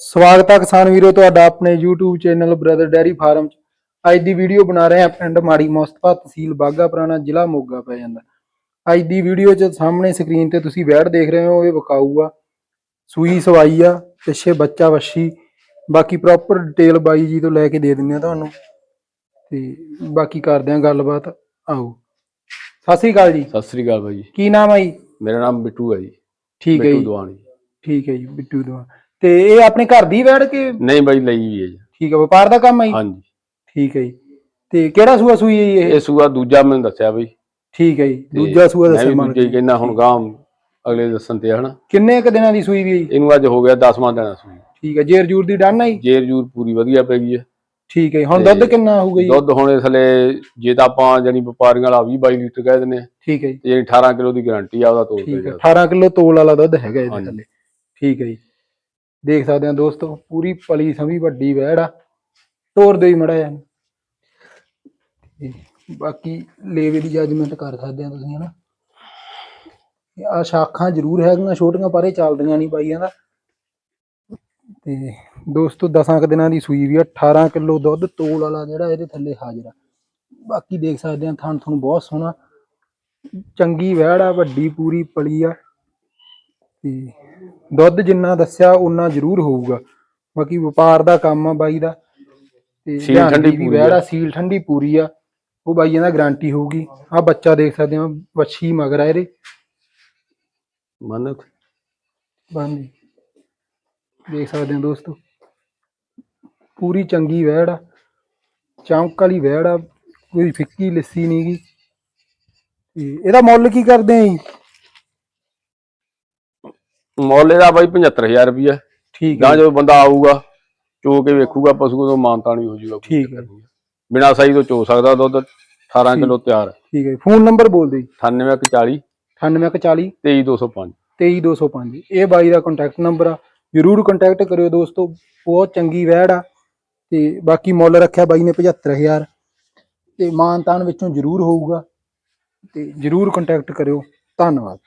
ਸਵਾਗਤ ਹੈ ਕਿਸਾਨ ਵੀਰੋ ਤੁਹਾਡਾ ਆਪਣੇ YouTube channel brother dairy farm ਚ। ਅੱਜ ਦੀ ਵੀਡੀਓ ਬਣਾ ਰਹੇ ਹਾਂ ਪਿੰਡ ਮਾੜੀ ਮੁਸਤਫਾ ਤਹਿਸੀਲ ਬਾਗਾ ਪੁਰਾਣਾ ਜ਼ਿਲ੍ਹਾ ਮੋਗਾ ਪੈ ਜਾਂਦਾ। ਅੱਜ ਦੀ ਵੀਡੀਓ ਚ ਸਾਹਮਣੇ ਸਕਰੀਨ ਤੇ ਤੁਸੀਂ ਵੈੜ ਦੇਖ ਰਹੇ ਹੋ ਇਹ ਵਿਕਾਊ ਆ। ਸੂਈ ਸਵਾਈ ਆ ਪਿੱਛੇ ਬੱਚਾ ਵੱਛੀ। ਬਾਕੀ ਪ੍ਰੋਪਰ ਡਿਟੇਲ ਬਾਈ ਜੀ ਤੋਂ ਲੈ ਕੇ ਦੇ ਦਿੰਦੇ ਆ ਤੁਹਾਨੂੰ। ਤੇ ਬਾਕੀ ਕਰਦੇ ਆ ਗੱਲਬਾਤ। ਆਓ। ਸਤਿ ਸ੍ਰੀ ਅਕਾਲ ਜੀ। ਸਤਿ ਸ੍ਰੀ ਅਕਾਲ ਬਾਈ ਕੀ ਨਾਮ ਹੈ ਜੀ? ਮੇਰਾ ਨਾਮ ਬਿੱਟੂ ਹੈ ਜੀ। ਠੀਕ ਹੈ ਬਿੱਟੂ ਜੀ। ਦਵਾਨੀ ਠੀਕ ਹੈ ਜੀ ਬਿੱਟੂ ਦਾ ਤੇ ਇਹ ਆਪਣੇ ਘਰ ਦੀ ਵੈੜ ਕੇ ਨਹੀਂ ਬਾਈ ਲਈ ਵੀ ਹੈ ਜੀ। ਠੀਕ ਹੈ ਵਪਾਰ ਦਾ ਕੰਮ ਹੈ ਜੀ? ਹਾਂਜੀ। ਠੀਕ ਹੈ ਜੀ। ਤੇ ਕਿਹੜਾ ਸੂਆ ਸੂਈ ਹੈ ਜੀ ਇਹ? ਇਹ ਸੂਆ ਦੂਜਾ ਮੈਨੂੰ ਦੱਸਿਆ ਬਈ। ਠੀਕ ਹੈ ਜੀ ਦੂਜਾ ਸੂਆ ਮੈਂ ਦੱਸਿਆ ਵੀ ਮਾਲਕ ਦੂਜਾ ਹੀ ਜੀ। ਕਹਿੰਦਾ ਹੁਣ ਗਾਮ ਅਗਲੇ ਦੱਸਣ ਤੇ ਹਨਾ। ਕਿੰਨੇ ਕ ਦਿਨਾਂ ਦੀ ਸੂਈ ਵੀ ਹੈ ਜੀ? ਇਹਨੂੰ ਅੱਜ ਹੋ ਗਿਆ 10ਵਾਂ ਦਿਨ ਸੂਈ। ਠੀਕ ਹੈ ਜੇਰ ਜੂਰ ਦੀ ਡਨ ਹੈ ਜੀ? ਜੇਰ ਜੂਰ ਪੂਰੀ ਵਧੀਆ ਪੈ ਗਈ ਹੈ। ਠੀਕ ਹੈ ਜੀ। ਹੁਣ ਤੇ ਦੁੱਧ ਕਿੰਨਾ ਹੋਊਗਾ ਜੀ? ਦੁੱਧ ਹੁਣ ਥਲੇ ਜੇ ਤਾਂ ਆਪਾਂ ਜਾਨੀ ਵਪਾਰੀਆਂ ਵਾਲਾ 20 22 ਲੀਟਰ ਕਹਿ ਦਿੰਦੇ ਆ ਠੀਕ ਹੈ ਜੀ। ਤੇ ਜਾਨੀ 18 ਕਿਲੋ ਦੀ ਗਾਰੰਟੀ ਆ ਉਹਦਾ ਤੋੜ ਠੀਕ ਹੈ ਤੇ 18 ਕਿਲੋ ਤੋਲ ਵਾਲਾ ਦੁੱਧ ਹੈਗਾ ਇਹਦੇ ਹਾਂਜੀ। ਥੱਲੇ। ਠੀਕ ਹੈ ਜੀ। ਦੇਖ ਸਕਦੇ ਹੋ ਦੋਸਤੋ, ਪੂਰੀ ਪਲੀ ਸਮੀ ਵੱਡੀ ਵਹਿੜ ਆ। ਤੋਰ ਦੇ ਹੀ ਮੜਾ ਜਾ ਬਾਕੀ ਲੇਵੇ ਦੀ ਜੱਜਮੈਂਟ ਕਰ ਸਕਦੇ ਆ ਤੁਸੀਂ, ਹਨਾ। ਆ ਸ਼ਾਖਾਂ ਜ਼ਰੂਰ ਹੈਗੀਆਂ, ਛੋਟੀਆਂ, ਪਰ ਇਹ ਚੱਲਦੀਆਂ ਨਹੀਂ ਬਾਈਆਂ ਦਾ। ਤੇ ਦੋਸਤੋ 10 ਕੁ ਦਿਨਾਂ ਦੀ ਸੂਈ ਵੀ ਆ 18 ਕਿਲੋ ਦੁੱਧ ਤੋਲ ਵਾਲਾ ਜਿਹੜਾ ਇਹਦੇ ਥੱਲੇ ਹਾਜ਼ਰ ਆ। ਬਾਕੀ ਦੇਖ ਸਕਦੇ ਆ ਥਣ ਤੁਹਾਨੂੰ ਬਹੁਤ ਸੋਹਣਾ। ਚੰਗੀ ਵਹਿੜ ਆ, ਵੱਡੀ ਪੂਰੀ ਪਲੀ ਆ। ਤੇ ਦੁੱਧ ਜਿੰਨਾ ਦੱਸਿਆ ਉਨਾ ਜ਼ਰੂਰ ਹੋਊਗਾ। ਬਾਕੀ ਵਪਾਰ ਦਾ ਕੰਮ ਆ ਬਾਈ ਦਾ। ਤੇ ਸੀਲ ਠੰਡੀ ਵੀ ਪੂਰੀ ਵਹਿੜ ਆ। ਆ। ਸੀਲ ਠੰਡੀ ਪੂਰੀ ਆ। ਉਹ ਬਾਈਆਂ ਦਾ ਗਾਰੰਟੀ ਹੋਊਗੀ। ਆ ਬੱਚਾ ਦੇਖ ਸਕਦੇ ਹੋ ਵੱਛੀ ਮਗਰ ਆ ਇਹਦੇ। ਮੰਨ ਬੰਦੀ ਦੇਖ ਸਕਦੇ ਹੋ ਦੋਸਤੋ। ਪੂਰੀ ਚੰਗੀ ਵਹਿੜ ਆ। ਚੌਂਕ ਵਾਲੀ ਵਹਿੜ ਆ। ਕੋਈ ਫਿੱਕੀ ਲੱਸੀ ਨਹੀਂਗੀ ਤੇ ਇਹਦਾ ਮੁੱਲ ਕੀ ਕਰਦੇ ਆਂ ਜੀ? ਮੁੱਲ ਇਹਦਾ ਬਾਈ 75000 ਰੁਪਇਆ ਠੀਕ ਹੈ ਜਦੋਂ ਬੰਦਾ ਆਊਗਾ ਚੋ ਕੇ ਵੇਖੂਗਾ ਪਸ਼ੂ ਤੋਂ ਮਾਨਤਾ ਨਹੀਂ ਹੋ ਕੋਈ ਠੀਕ ਹੈ। ਬਿਨਾਂ ਸਾਈ ਤੋਂ ਚੋ ਸਕਦਾ ਦੁੱਧ 18 ਠੀਕ। ਕਿਲੋ ਤਿਆਰ। ਠੀਕ ਹੈ ਫੋਨ ਨੰਬਰ ਬੋਲ ਦਿਓ ਜੀ। 9840 9840 23205 23205 ਇਹ ਬਾਈ ਦਾ ਕੰਟੈਕਟ ਨੰਬਰ ਆ। ਜਰੂਰ ਕੰਟੈਕਟ ਕਰਿਓ ਦੋਸਤੋ। ਬਹੁਤ ਚੰਗੀ ਵਹਿੜ ਆ। ਤੇ ਬਾਕੀ ਮੁੱਲ ਰੱਖਿਆ ਬਾਈ ਨੇ 75000 ਤੇ ਮਾਨਤਾਨ ਵਿੱਚੋਂ ਜਰੂਰ ਹੋਊਗਾ। ਤੇ ਜਰੂਰ ਕੰਟੈਕਟ ਕਰਿਓ। ਧੰਨਵਾਦ।